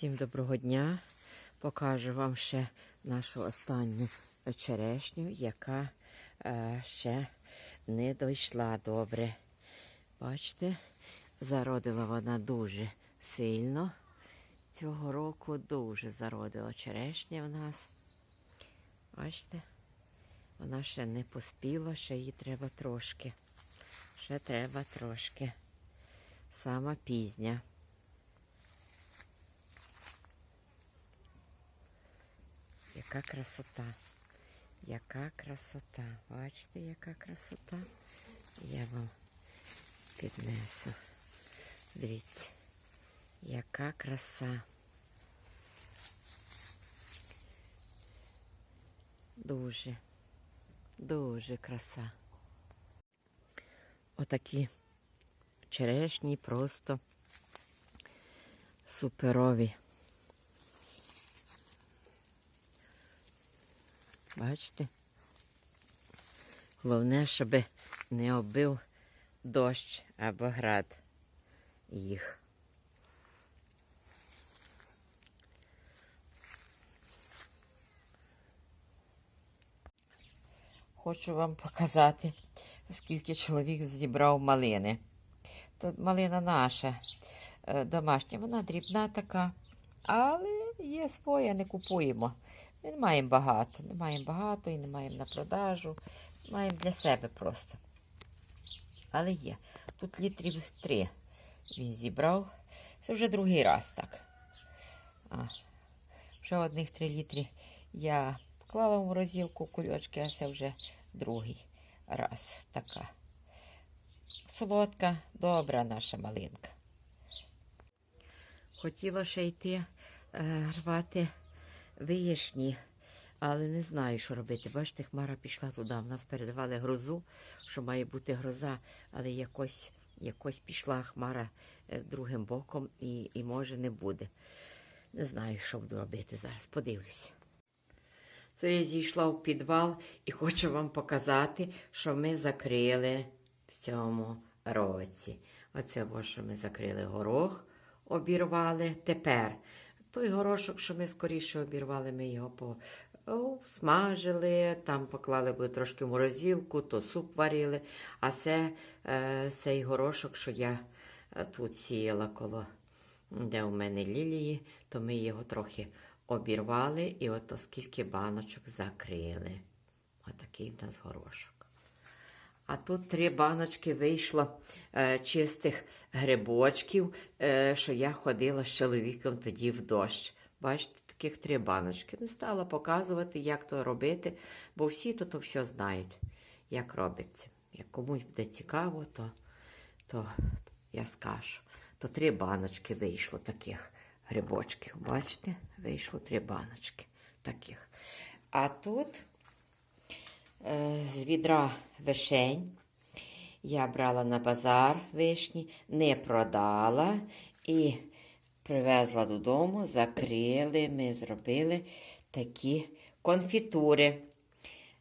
Всім доброго дня. Покажу вам ще нашу останню черешню, яка е, ще не дійшла добре. Бачите, зародила вона дуже сильно. Цього року дуже зародила черешня в нас. Бачите, вона ще не поспіла, ще їй треба трошки. Ще треба трошки. Сама пізня. Яка красота. Яка красота. Бачите, яка красота. Я вам піднесу. Дивіться, яка краса. Дуже, дуже краса. Отакі черешні просто суперові. Бачите? Головне, щоб не оббив дощ або град їх. Хочу вам показати, скільки чоловік зібрав малини. Тут малина наша е, домашня, вона дрібна така, але є своя, не купуємо. Ми не маємо багато, не маємо багато і не маємо на продажу. Маємо для себе просто. Але є. Тут літрів три він зібрав. Це вже другий раз так. А, вже одних три літри я вклала в морозилку кульочки, а це вже другий раз така. Солодка, добра наша малинка. Хотіла ще йти е, рвати вияшні, але не знаю, що робити. Бачите, хмара пішла туди. В нас передавали грозу, що має бути гроза, але якось, якось пішла хмара е, другим боком і, і може не буде. Не знаю, що буду робити зараз. Подивлюся. Це я зійшла в підвал і хочу вам показати, що ми закрили в цьому році. Оце ось, що ми закрили горох, обірвали. Тепер той горошок, що ми скоріше обірвали, ми його по... о, смажили, там поклали були трошки в морозилку, то суп варили. А це е, цей горошок, що я е, тут сіяла коло, де у мене лілії, то ми його трохи обірвали і ото скільки баночок закрили. Отакий в нас горошок. А тут три баночки вийшло е, чистих грибочків, е, що я ходила з чоловіком тоді в дощ. Бачите, таких три баночки. Не стала показувати, як то робити, бо всі тут все знають, як робиться. Як комусь буде цікаво, то, то я скажу. То три баночки вийшло таких грибочків. Бачите, вийшло три баночки таких. А тут з відра вишень. Я брала на базар вишні, не продала і привезла додому, закрили, ми зробили такі конфітури.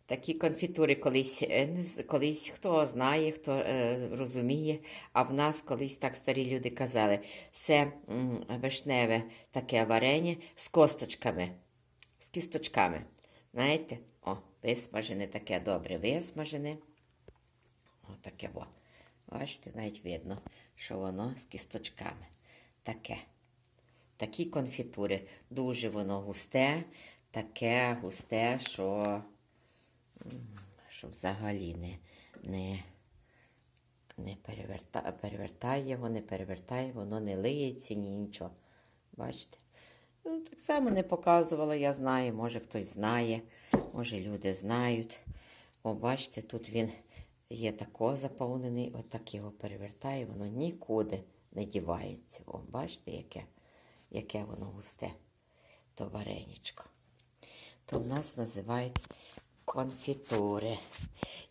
Такі конфітури колись, е, колись хто знає, хто е, розуміє, а в нас колись так старі люди казали, це вишневе таке варення з косточками, з кісточками. Знаєте? О, висмажене таке добре, висмажене. О, во. Бачите, навіть видно, що воно з кісточками. Таке. Такі конфітури. Дуже воно густе, таке густе, що, що взагалі не, не, не переверта, перевертає його, не перевертає, воно не лиється, ні нічого. Бачите? Ну, так само не показувала, я знаю, може хтось знає, може люди знають. О, бачите, тут він є тако заповнений, отак його перевертає, воно нікуди не дівається. О, бачите, яке, яке воно густе, то вареничко. То в нас називають конфітури.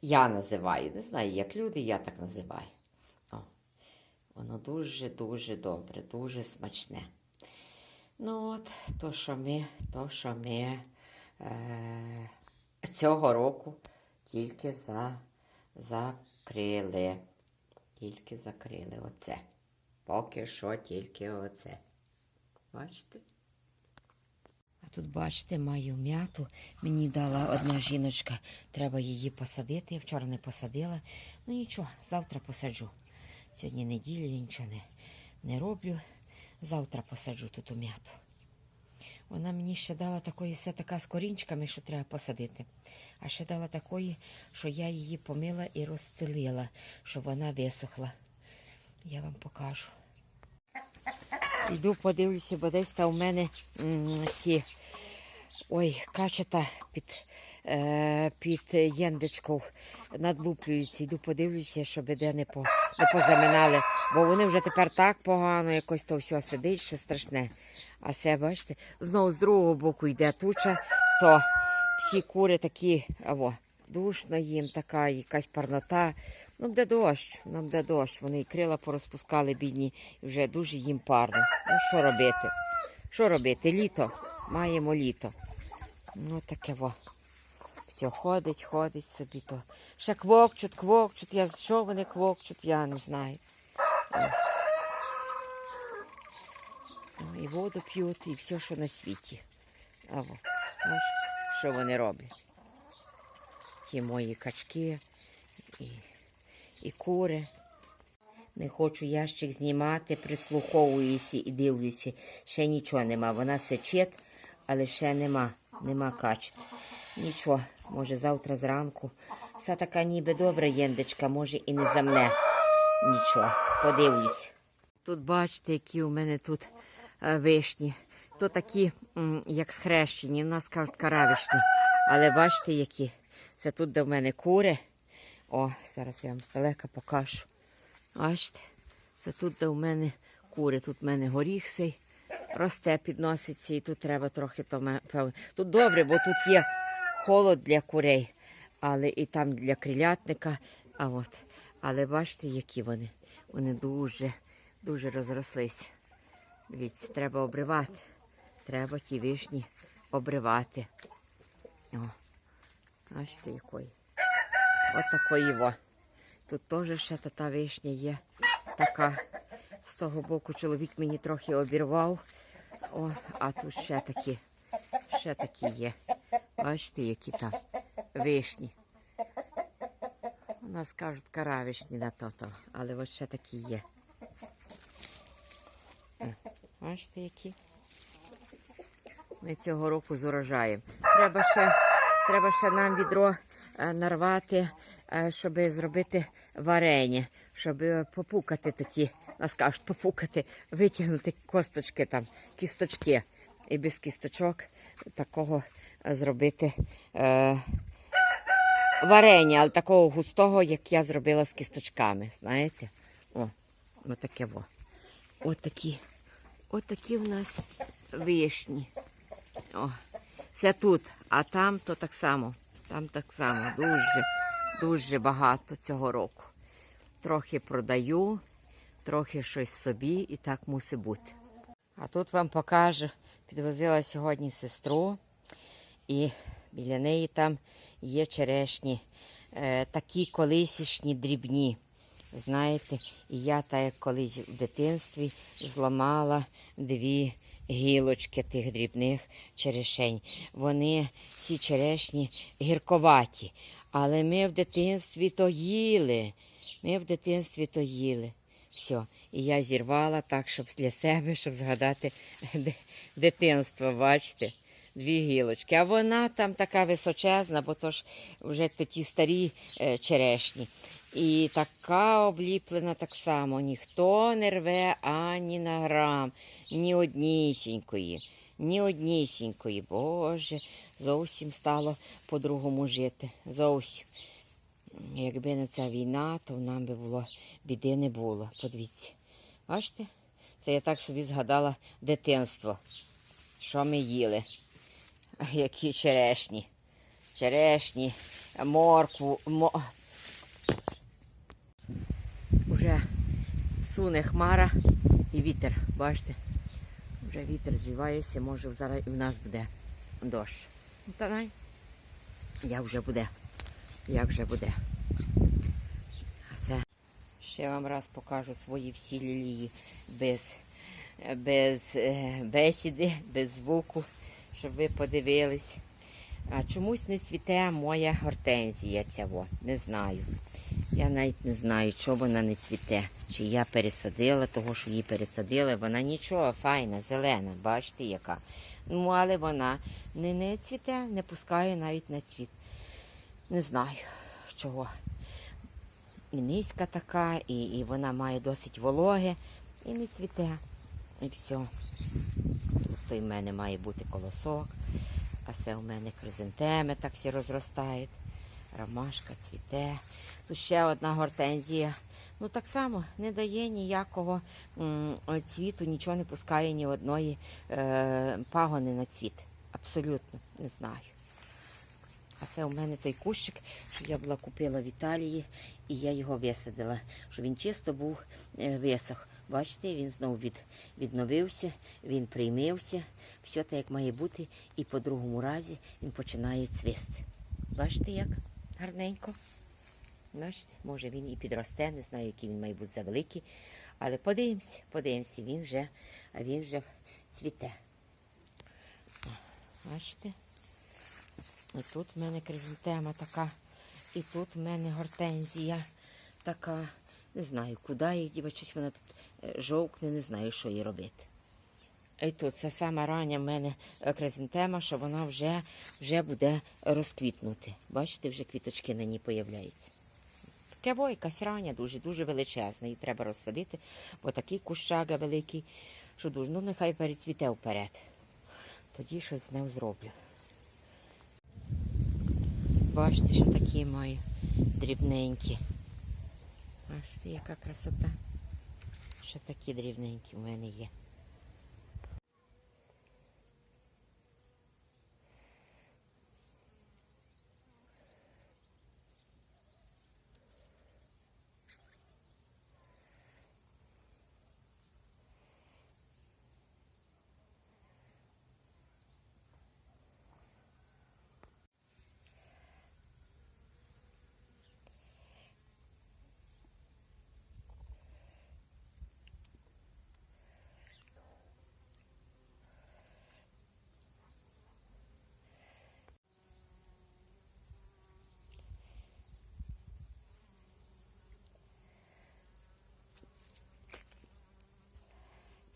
Я називаю, не знаю, як люди, я так називаю. О, воно дуже-дуже добре, дуже смачне. Ну от, то, що ми, то, що ми цього року тільки за, закрили. Тільки закрили оце. Поки що тільки оце. Бачите? А тут, бачите, маю м'яту. Мені дала одна жіночка, треба її посадити. Я вчора не посадила. Ну нічого, завтра посаджу. Сьогодні неділя, я нічого не, не роблю. Завтра посаджу тут у м'яту. Вона мені ще дала такої сетака з корінчиками, що треба посадити. А ще дала такої, що я її помила і розстелила, щоб вона висохла. Я вам покажу. Йду подивлюся, бо десь там у мене м, ті ой, качета під, під єндичков надлуплюються. Йду подивлюся, щоб де не, по, не позаминали. Бо вони вже тепер так погано, якось то все сидить, що страшне. А це, бачите, знову з другого боку йде туча, то всі кури такі, аво, душно їм, така якась парнота. Ну, буде дощ, нам буде дощ. Вони і крила порозпускали бідні, і вже дуже їм парно. Ну, що робити? Що робити? Літо. Маємо літо. Ну, таке во. Все, ходить, ходить собі то. Ще квокчуть, квокчуть. Я, що вони квокчуть, я не знаю. Ну, І воду п'ють, і все, що на світі. А во. Ось, що вони роблять. Ті мої качки і, і кури. Не хочу ящик знімати, прислуховуюся і дивлюся. Ще нічого нема. Вона сечет, але ще нема. Нема качет. Нічого, може завтра зранку. Все така ніби добра єндечка, може і не замне. Нічого, подивлюсь. Тут бачите, які у мене тут е, вишні. То такі, як схрещені, у нас кажуть каравишні. Але бачите, які. Це тут, де в мене кури. О, зараз я вам здалека покажу. Бачите, це тут, де в мене кури. Тут в мене горіх цей росте, підноситься, і тут треба трохи то Тут добре, бо тут є холод для курей, але і там для крилятника. А от. Але бачите, які вони. Вони дуже, дуже розрослися. Дивіться, треба обривати. Треба ті вишні обривати. О, бачите, якої. От такої во. Тут теж ще та, та вишня є. Така. З того боку чоловік мені трохи обірвав. О, а тут ще такі, ще такі є. Бачите, які там вишні. У нас кажуть каравишні на то-то, але ось ще такі є. Бачите, які? Ми цього року з урожаєм. Треба ще, треба ще нам відро е, нарвати, е, щоб зробити варення, щоб е, попукати такі, нас кажуть, попукати, витягнути косточки там, кісточки. І без кісточок такого зробити е, варення, але такого густого, як я зробила з кісточками. Знаєте? О, отаке во. Отакі. Отакі в нас вишні. О, це тут, а там то так само. Там так само. Дуже, дуже багато цього року. Трохи продаю, трохи щось собі і так мусить бути. А тут вам покажу, підвозила сьогодні сестру, і біля неї там є черешні, е, такі колисішні дрібні. Знаєте, і я так як колись в дитинстві зламала дві гілочки тих дрібних черешень. Вони ці черешні гірковаті. Але ми в дитинстві то їли. Ми в дитинстві то їли. Все. І я зірвала так, щоб для себе, щоб згадати дитинство, бачите, дві гілочки. А вона там така височезна, бо то ж вже то ті старі е, черешні. І така обліплена так само. Ніхто не рве ані на грам, ні однісінької, ні однісінької. Боже, зовсім стало по-другому жити. Зовсім. Якби не ця війна, то нам би було біди не було. Подивіться. Бачите? Це я так собі згадала дитинство. Що ми їли? Які черешні. Черешні, моркву. Мо... Уже суне хмара і вітер. Бачите? Вже вітер звівається, може зараз і в нас буде дощ. Ну, Та най. Як вже буде. Як вже буде. А це ще вам раз покажу свої всі лілії без, без е, бесіди, без звуку. Щоб ви подивились. А чомусь не цвіте моя гортензія ця, во, не знаю. Я навіть не знаю, чого вона не цвіте. Чи я пересадила, того, що її пересадили. Вона нічого, файна, зелена, бачите, яка. Ну, але вона не, не цвіте, не пускає навіть на цвіт. Не знаю чого. І низька така, і, і вона має досить вологе, і не цвіте. І все. То в мене має бути колосок, а це у мене кризантеми так всі розростають. Ромашка цвіте. Тут ще одна гортензія. Ну так само не дає ніякого цвіту, нічого не пускає ні одної е, пагони на цвіт. Абсолютно не знаю. А це у мене той кущик, що я була купила в Італії, і я його висадила, що він чисто був е, висох. Бачите, він знову від, відновився, він приймився, все так, як має бути, і по другому разі він починає цвісти. Бачите, як гарненько. Бачите, може він і підросте, не знаю, який він має бути завеликий. Але подивимося, подивимося, він вже, він вже цвіте. Бачите? І тут в мене кризантема така, і тут в мене гортензія така. Не знаю, куди їх діва, вона тут жовкне, не знаю, що їй робити. І тут це сама рання в мене е, кризантема, що вона вже, вже буде розквітнути. Бачите, вже квіточки на ній появляються. Таке во, якась рання дуже, дуже величезна. Її треба розсадити, бо такий кущага великий, що дуже, ну нехай перецвіте вперед. Тоді щось з ним зроблю. Бачите, що такі мої дрібненькі. Бачите, яка красота. Ще такі дрібненькі в мене є.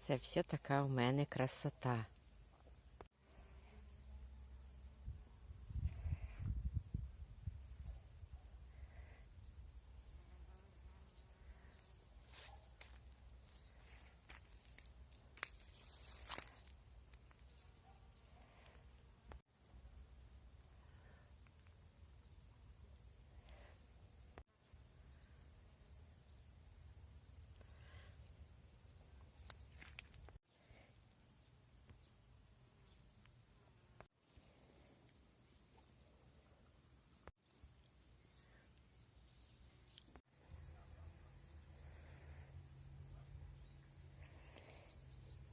Це все така у мене красота.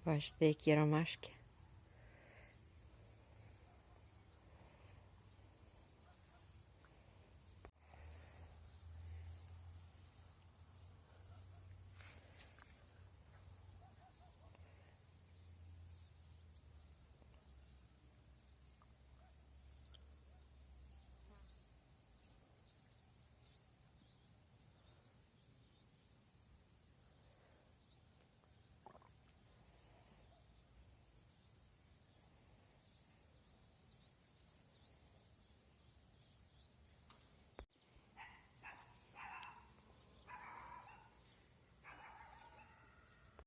Бачите, які ромашки.